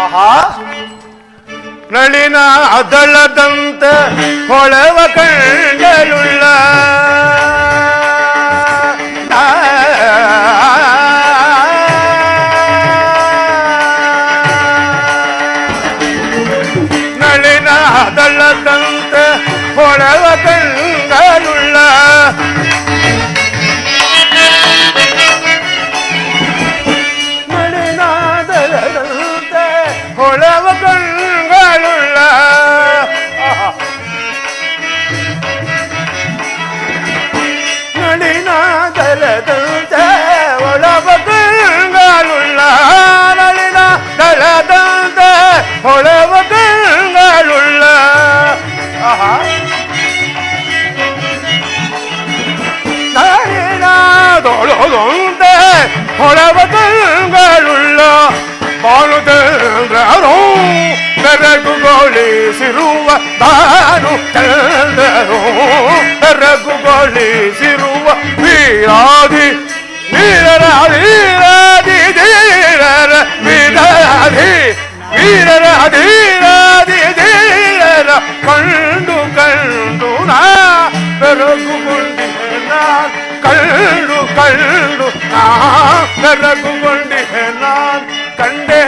ಆಹಾ ನಳಿನ ಅದಳದಂತ ಹೊಳವ ಕಂಡಳುಳ್ಳ ನಳಿನ ಅದಳದಂತ ಹೊಳವ ಕಂಡಳುಳ್ಳ ಬೆರಗುಗೊಳಿಸಿರುವ ಬಾನು ಚಂದ್ರರು ಬೆರಗುಗೊಳಿಸಿರುವ ವೀರಾದಿ ವೀರರ ವೀರಾದಿ ಧೀರರ ವೀರಾದಿ ವೀರರ ಧೀರಾದಿ ಧೀರರ ಕಂಡು ಕಂಡು ನಾ ಬೆರಗುಗೊಂಡಿಹೆ ನಾನ್ ಕಂಡು ಕಂಡು ನಾ ಬೆರಗುಗೊಂಡಿಹೆ ನಾನ್ ಕಂಡೇ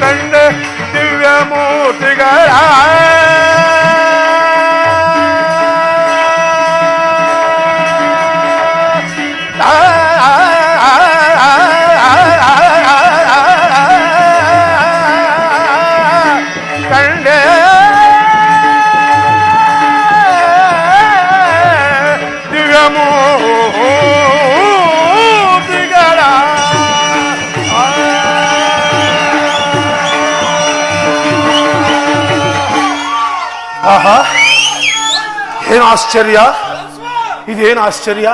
ಕಂಡೆ ದಿವ್ಯ ಮೂರ್ತಿಗಳ ಏನು ಆಶ್ಚರ್ಯ? ಇದೇನು ಆಶ್ಚರ್ಯ?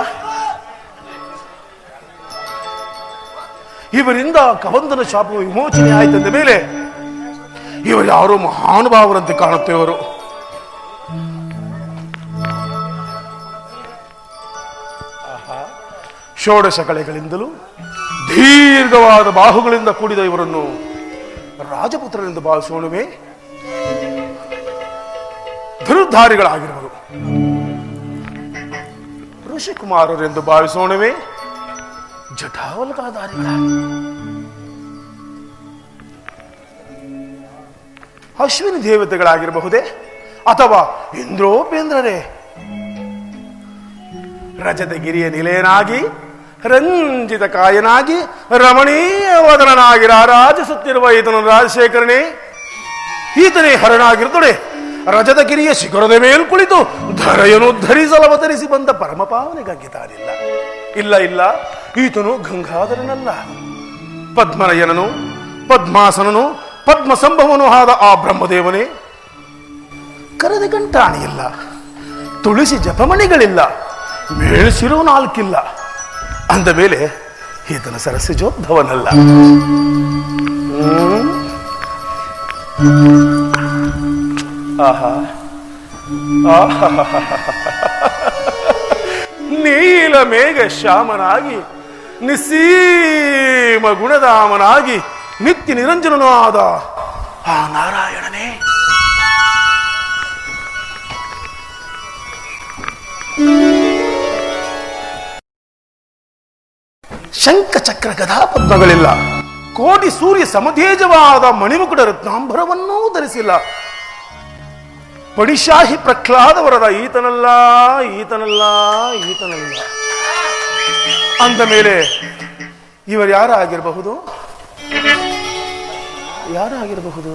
ಇವರಿಂದ ಕಬಂಧನ ಶಾಪ ವಿಮೋಚನೆ ಆಯ್ತಂದ ಮೇಲೆ ಇವರು ಯಾರು ಮಹಾನುಭಾವರಂತೆ ಕಾಣುತ್ತೇವರು ಷೋಡಶ ಕಳೆಗಳಿಂದಲೂ ದೀರ್ಘವಾದ ಬಾಹುಗಳಿಂದ ಕೂಡಿದ ಇವರನ್ನು ರಾಜಪುತ್ರರೆಂದು ಭಾವಿಸೋಣವೇ? ಧನುರ್ಧಾರಿಗಳಾಗಿರುವರು ಋಷಿಕುಮಾರರೆಂದು ಭಾವಿಸೋಣವೇ ಜಟಾವಲ್ಕಲಧಾರಿಗಳಾಗಿ ಅಶ್ವಿನಿ ದೇವತೆಗಳಾಗಿರಬಹುದೇ, ಅಥವಾ ಇಂದ್ರೋಪೇಂದ್ರರೇ? ರಜತ ಗಿರಿಯ ನಿಲಯನಾಗಿ, ರಂಜಿತ ಕಾಯನಾಗಿ, ರಮಣೀಯ ವದನನಾಗಿ ರಾರಾಜಿಸುತ್ತಿರುವ ಈತನ ರಾಜಶೇಖರನೇ, ಈತನೇ ಹರನಾಗಿರುತ್ತಡೆ ರಜತಗಿರಿಯ ಶಿಖರದ ಮೇಲ್ ಕುಳಿತು ಧರೆಯನ್ನು ಧರಿಸಲು ಅವತರಿಸಿ ಬಂದ ಪರಮ ಪಾವನೆಗಾಗಿ ತಾನಿಲ್ಲ. ಇಲ್ಲ ಇಲ್ಲ, ಈತನು ಗಂಗಾಧರನಲ್ಲ. ಪದ್ಮನಯನನು, ಪದ್ಮಾಸನನು ಪದ್ಮ ಸಂಭವನು ಆದ ಆ ಬ್ರಹ್ಮದೇವನೇ. ಕರೆದ ಗಂಟಾಣಿಯಿಲ್ಲ ತುಳಸಿ ಜಪಮಣಿಗಳಿಲ್ಲ ಮೇಳಿಸಿರೋ ನಾಲ್ಕಿಲ್ಲ. ಅಂದ ಮೇಲೆ ಈತನ ಸರಸಿಜೋದ್ಧವನಲ್ಲ. ಆಹಾ. ನೀಲ ಮೇಘ ಶ್ಯಾಮನಾಗಿ, ನಿಸೀಮ ಗುಣದಾಮನಾಗಿ ನಿತ್ಯ ನಿರಂಜನನೂ ಆದ ಆ ನಾರಾಯಣನೇ. ಶಂಖ ಚಕ್ರ ಗದಾ ಪದ್ಮಗಳಿಲ್ಲ ಕೋಟಿ ಸೂರ್ಯ ಸಮತೇಜವಾದ ಮಣಿಮುಕುಟ ರತ್ನಾಂಬರವನ್ನೂ ಧರಿಸಿಲ್ಲ. ಪಡಿಶಾಹಿ ಪ್ರಹ್ಲಾದವರದ ಈತನಲ್ಲ ಈತನಲ್ಲ ಈತನಲ್ಲ. ಅಂದ ಮೇಲೆ ಇವರು ಯಾರಾಗಿರಬಹುದು? ಯಾರಾಗಿರಬಹುದು?